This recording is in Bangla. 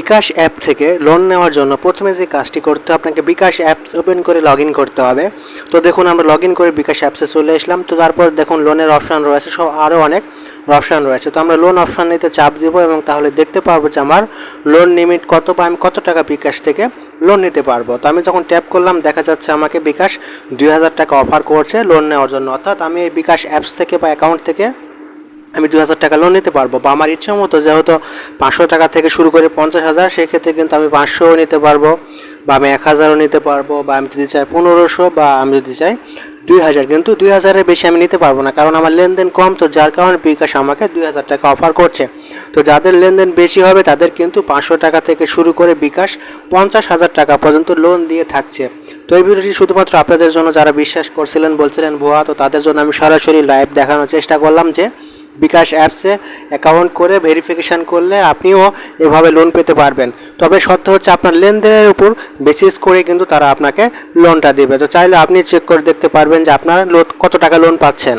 বিকাশ অ্যাপ থেকে লোন নেওয়ার জন্য প্রথমে যে কাজটি করতে আপনাকে বিকাশ অ্যাপস ওপেন করে লগ করতে হবে। তো দেখুন, আমরা লগ করে বিকাশ অ্যাপসে চলে আসলাম। তো তারপর দেখুন লোনের অপশান রয়েছে সব আরও অনেক অপশান রয়েছে। তো আমরা লোন অপশান নিতে চাপ দেবো এবং তাহলে দেখতে পারব যে আমার লোন লিমিট কত বা আমি কত টাকা বিকাশ থেকে লোন নিতে পারব। তো আমি যখন ট্যাপ করলাম, দেখা যাচ্ছে আমাকে বিকাশ দুই হাজার টাকা অফার করছে লোন নেওয়ার জন্য। অর্থাৎ আমি এই বিকাশ অ্যাপস থেকে বা অ্যাকাউন্ট থেকে আমি দু হাজার টাকা লোন নিতে পারব বা আমার ইচ্ছা মতো যেহেতু পাঁচশো টাকা থেকে শুরু করে পঞ্চাশ হাজার, সেক্ষেত্রে কিন্তু আমি পাঁচশোও নিতে পারব বা আমি এক হাজারও নিতে পারব বা আমি যদি চাই পনেরোশো বা আমি যদি চাই দুই হাজার, কিন্তু দুই হাজারের বেশি আমি নিতে পারব না কারণ আমার লেনদেন কম তো যার কারণে বিকাশ আমাকে দুই হাজার টাকা অফার করছে। তো যাদের লেনদেন বেশি হবে তাদের কিন্তু পাঁচশো টাকা থেকে শুরু করে বিকাশ পঞ্চাশ হাজার টাকা পর্যন্ত লোন দিয়ে থাকছে। তো এই ভিডিওটি শুধুমাত্র আপনাদের জন্য যারা বিশ্বাস করছিলেন বলছিলেন, ভুয়া, তো তাদের জন্য আমি সরাসরি লাইভ দেখানোর চেষ্টা করলাম যে বিকাশ অ্যাপসে অ্যাকাউন্ট করে ভেরিফিকেশান করলে আপনিও এভাবে লোন পেতে পারবেন। তবে সত্য হচ্ছে আপনার লেনদেনের উপর বেসিস করে কিন্তু তারা আপনাকে লোনটা দেবে। তো চাইলে আপনি চেক করে দেখতে পারবেন যে আপনার লোন কত টাকা লোন পাচ্ছেন।